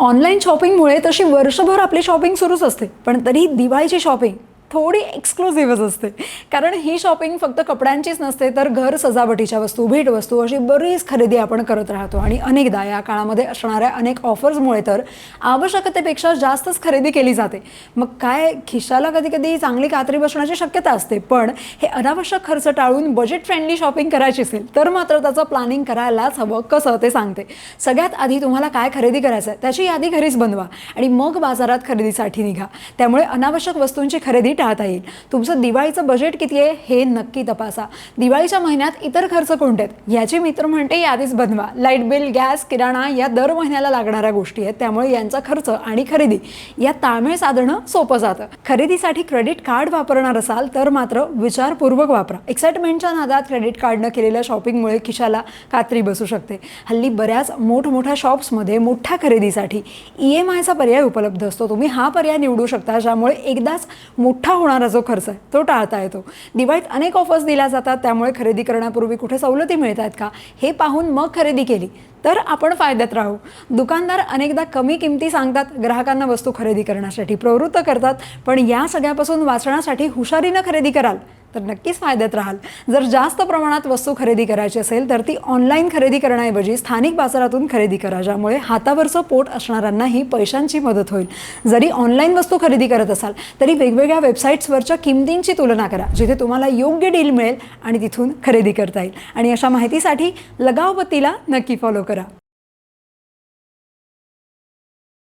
Online शॉपिंगमुळे तशी वर्षभर आपली शॉपिंग सुरूच असते. पण तरी दिवाळीची शॉपिंग थोडी एक्सक्लुझिव्हच असते. कारण ही शॉपिंग फक्त कपड्यांचीच नसते तर घर सजावटीच्या वस्तू भेट वस्तू अशी बरीच खरेदी आपण करत राहतो. आणि अनेकदा या काळामध्ये असणाऱ्या अनेक ऑफर्समुळे तर आवश्यकतेपेक्षा जास्तच खरेदी केली जाते. मग काय खिशाला कधी कधी चांगली कात्री बसण्याची शक्यता असते पण हे अनावश्यक खर्च टाळून बजेट फ्रेंडली शॉपिंग करायची असेल तर मात्र त्याचं प्लॅनिंग करायलाच हवं कसं ते सांगते. सगळ्यात आधी तुम्हाला काय खरेदी करायचं आहे त्याची यादी घरीच बनवा. आणि मग बाजारात खरेदीसाठी निघा. त्यामुळे अनावश्यक वस्तूंची खरेदी टाळता येईल. तुमचं दिवाळीचं बजेट किती आहे हे नक्की तपासा. दिवाळीच्या महिन्यात इतर खर्च कोणते आहेत? याची मित्र म्हणते यादीच बनवा. लाइट बिल गॅस किराणा या दर महिन्याला लागणाऱ्या गोष्टी आहेत. त्यामुळे यांचा खर्च आणि खरेदी या ताळमेळ साधणं सोपं जातं. खरेदीसाठी क्रेडिट कार्ड वापरणार असाल तर मात्र विचारपूर्वक वापरा. एक्साइटमेंटच्या नादात क्रेडिट कार्डनं केलेल्या शॉपिंगमुळे खिशाला कात्री बसू शकते. हल्ली बऱ्याच मोठमोठ्या शॉप्समध्ये मोठ्या खरेदीसाठी ई एम आयचा पर्याय उपलब्ध असतो. तुम्ही हा पर्याय निवडू शकता ज्यामुळे एकदाच मोठा होणारा जो खर्च आहे तो टाळता येतो. दिवाळीत अनेक ऑफर्स दिल्या जातात त्यामुळे खरेदी करण्यापूर्वी कुठे सवलती मिळत आहेत का हे पाहून मग खरेदी केली. तर आपण फायद्यात राहू. दुकानदार अनेकदा कमी किमती सांगतात ग्राहकांना वस्तू खरेदी करण्यासाठी प्रवृत्त करतात पण या सगळ्यापासून वाचण्यासाठी हुशारीनं खरेदी कराल. तर नक्कीच फायद्यात राहाल. जर जास्त प्रमाणात वस्तू खरेदी करायची असेल तर ती ऑनलाईन खरेदी करण्याऐवजी स्थानिक बाजारातून खरेदी करा ज्यामुळे हातावरचं पोट असणाऱ्यांनाही पैशांची मदत होईल. जरी ऑनलाईन वस्तू खरेदी करत असाल तरी वेगवेगळ्या वेबसाईट्सवरच्या किमतींची तुलना करा जिथे तुम्हाला योग्य डील मिळेल आणि तिथून खरेदी करता येईल. आणि अशा माहितीसाठी लगावपतीला नक्की फॉलो करा.